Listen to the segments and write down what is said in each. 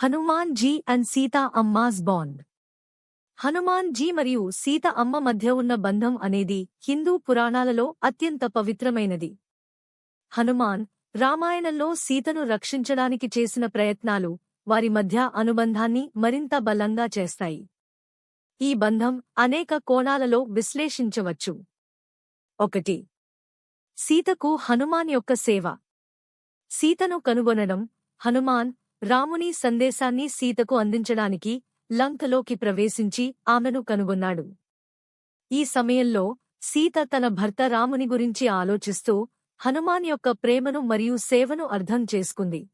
Hanuman ji and Sita అమ్మాస్ bond. Hanuman ji మరియు సీత అమ్మ మధ్య ఉన్న బంధం అనేది హిందూ పురాణాలలో అత్యంత పవిత్రమైనది. హనుమాన్ రామాయణంలో సీతను రక్షించడానికి చేసిన ప్రయత్నాలు వారి మధ్య అనుబంధాన్ని మరింత బలంగా చేస్తాయి. ఈ బంధం అనేక కోణాలలో విశ్లేషించవచ్చు. ఒకటి. సీతకు హనుమాన్ యొక్క సేవ. సీతను కనుగొనడం హనుమాన్ రాముని సందేశాన్ని సీతకు అందించడానికి లంకలోకి ప్రవేశించి ఆమెను కనుగొన్నాడు. ఈ సమయంలో సీత తన భర్త రాముని గురించి ఆలోచిస్తూ హనుమాన్ యొక్క ప్రేమను మరియు సేవను అర్థం చేసుకుంది.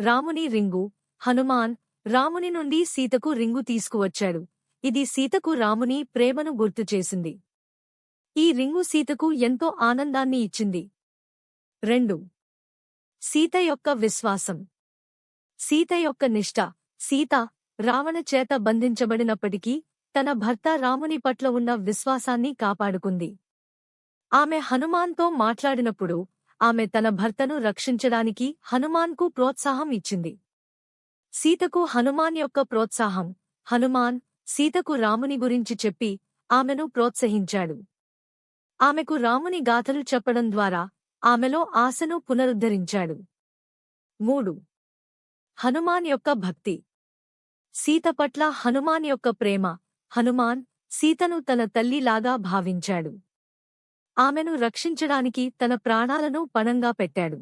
రాముని రింగు హనుమాన్ రాముని నుండి సీతకు రింగు తీసుకువచ్చాడు. ఇది సీతకు రాముని ప్రేమను గుర్తు చేసింది. ఈ రింగు సీతకు ఎంతో ఆనందాన్ని ఇచ్చింది. రెండు సీత యొక్క విశ్వాసం. సీత యొక్క నిష్ఠ సీత రావణ చేత బంధించబడినప్పటికీ తన భర్త రాముని పట్ల ఉన్న విశ్వాసాన్ని కాపాడుకుంది. ఆమె హనుమాన్తో మాట్లాడినప్పుడు ఆమె తన భర్తను రక్షించడానికి హనుమాన్కు ప్రోత్సాహం ఇచ్చింది. సీతకు హనుమాన్ యొక్క ప్రోత్సాహం. హనుమాన్ సీతకు రాముని గురించి చెప్పి ఆమెను ప్రోత్సహించాడు. ఆమెకు రాముని గాథలు చెప్పడం ద్వారా ఆమెలో ఆశను పునరుద్ధరించాడు. మూడు హనుమాన్ యొక్క భక్తి. సీత పట్ల హనుమాన్ యొక్క ప్రేమ. హనుమాన్ సీతను తన తల్లిలాగా భావించాడు. ఆమెను రక్షించడానికి తన ప్రాణాలను పణంగా పెట్టాడు.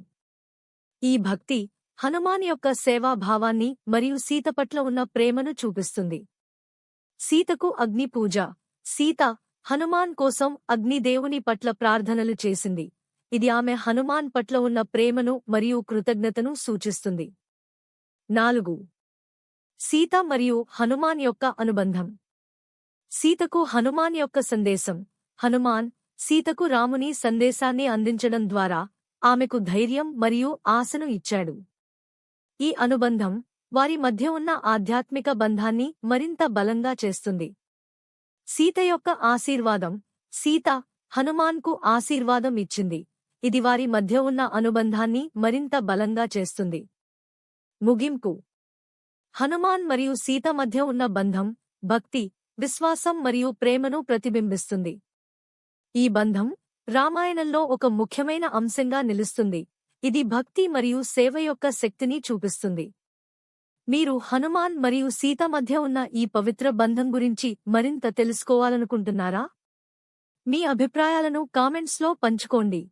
ఈ భక్తి హనుమాన్ యొక్క సేవాభావాన్ని మరియు సీత పట్ల ఉన్న ప్రేమను చూపిస్తుంది. సీతకు అగ్ని పూజ. సీత హనుమాన్ కోసం అగ్నిదేవుని పట్ల ప్రార్థనలు చేసింది. ఇది ఆమె హనుమాన్ పట్ల ఉన్న ప్రేమను మరియు కృతజ్ఞతను సూచిస్తుంది. నాలుగు. సీత మరియు హనుమాన్ యొక్క అనుబంధం. సీతకు హనుమాన్ యొక్క సందేశం. హనుమాన్ సీతకు రాముని సందేశాన్ని అందించడం ద్వారా ఆమెకు ధైర్యం మరియు ఆశను ఇచ్చాడు. ఈ అనుబంధం వారి మధ్య ఉన్న ఆధ్యాత్మిక బంధాన్ని మరింత బలంగా చేస్తుంది. సీత యొక్క ఆశీర్వాదం. సీత హనుమాన్కు ఆశీర్వాదం ఇచ్చింది. ఇది వారి మధ్య ఉన్న అనుబంధాన్ని మరింత బలంగా చేస్తుంది. ముగింపు. హనుమాన్ మరియు సీత మధ్య ఉన్న బంధం భక్తి విశ్వాసం మరియు ప్రేమను ప్రతిబింబిస్తుంది. ఈ బంధం రామాయణంలో ఒక ముఖ్యమైన అంశంగా నిలుస్తుంది. ఇది భక్తి మరియు సేవ యొక్క శక్తిని చూపిస్తుంది. మీరు హనుమాన్ మరియు సీత మధ్య ఉన్న ఈ పవిత్ర బంధం గురించి మరింత తెలుసుకోవాలనుకుంటున్నారా? మీ అభిప్రాయాలను కామెంట్స్లో పంచుకోండి.